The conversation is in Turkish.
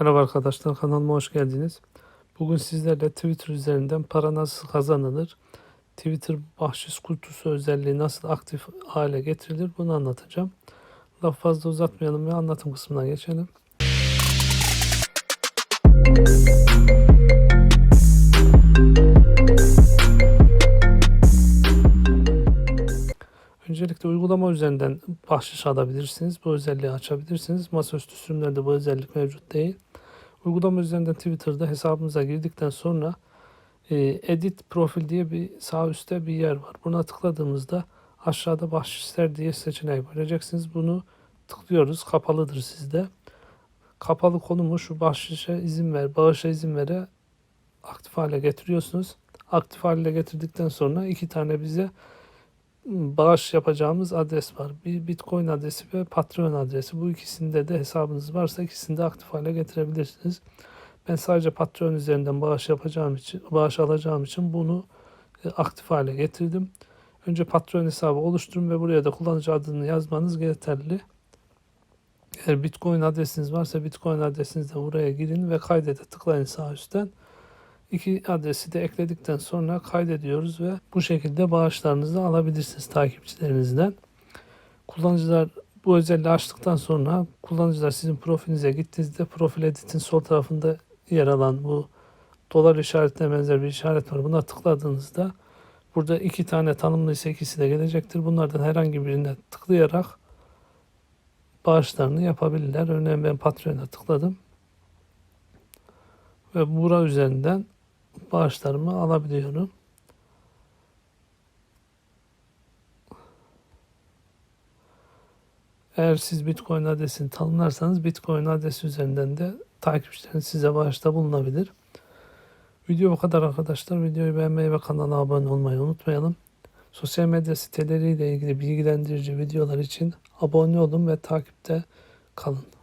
Merhaba arkadaşlar kanalıma hoş geldiniz. Bugün sizlerle Twitter üzerinden para nasıl kazanılır, Twitter bahşiş kutusu özelliği nasıl aktif hale getirilir bunu anlatacağım. Laf fazla uzatmayalım ve anlatım kısmına geçelim. Öncelikle uygulama üzerinden bahşiş alabilirsiniz. Bu özelliği açabilirsiniz. Masaüstü sürümlerde bu özellik mevcut değil. Uygulama üzerinden Twitter'da hesabınıza girdikten sonra e, edit profil diye bir sağ üstte bir yer var. Buna tıkladığımızda aşağıda bahşişler diye seçeneği göreceksiniz. Bunu tıklıyoruz. Kapalıdır sizde. Kapalı konumu şu bahşişe izin ver, bağışa izin vere aktif hale getiriyorsunuz. Aktif hale getirdikten sonra iki tane bize bağış yapacağımız adres var. Bir Bitcoin adresi ve Patreon adresi. Bu ikisinde de hesabınız varsa ikisini de aktif hale getirebilirsiniz. Ben sadece Patreon üzerinden bağış yapacağım için, bağış alacağım için bunu e, aktif hale getirdim. Önce Patreon hesabı oluşturun ve buraya da kullanıcı adını yazmanız yeterli. Eğer Bitcoin adresiniz varsa Bitcoin adresinizle buraya girin ve kaydete tıklayın sağ üstten. İki adresi de ekledikten sonra kaydediyoruz ve bu şekilde bağışlarınızı alabilirsiniz takipçilerinizden. Kullanıcılar bu özelliği açtıktan sonra kullanıcılar sizin profilinize gittiğinizde profil editin sol tarafında yer alan bu dolar işaretine benzer bir işaret var. Buna tıkladığınızda burada iki tane tanımlıysa ikisi de gelecektir. Bunlardan herhangi birine tıklayarak bağışlarını yapabilirler. Örneğin ben Patreon'a tıkladım. Ve bura üzerinden bağışlarımı alabiliyorum. Eğer siz Bitcoin adresini tanımlarsanız Bitcoin adresi üzerinden de takipçileriniz size bağışta bulunabilir. Video bu kadar arkadaşlar. Videoyu beğenmeyi ve kanala abone olmayı unutmayalım. Sosyal medya siteleriyle ilgili bilgilendirici videolar için abone olun ve takipte kalın.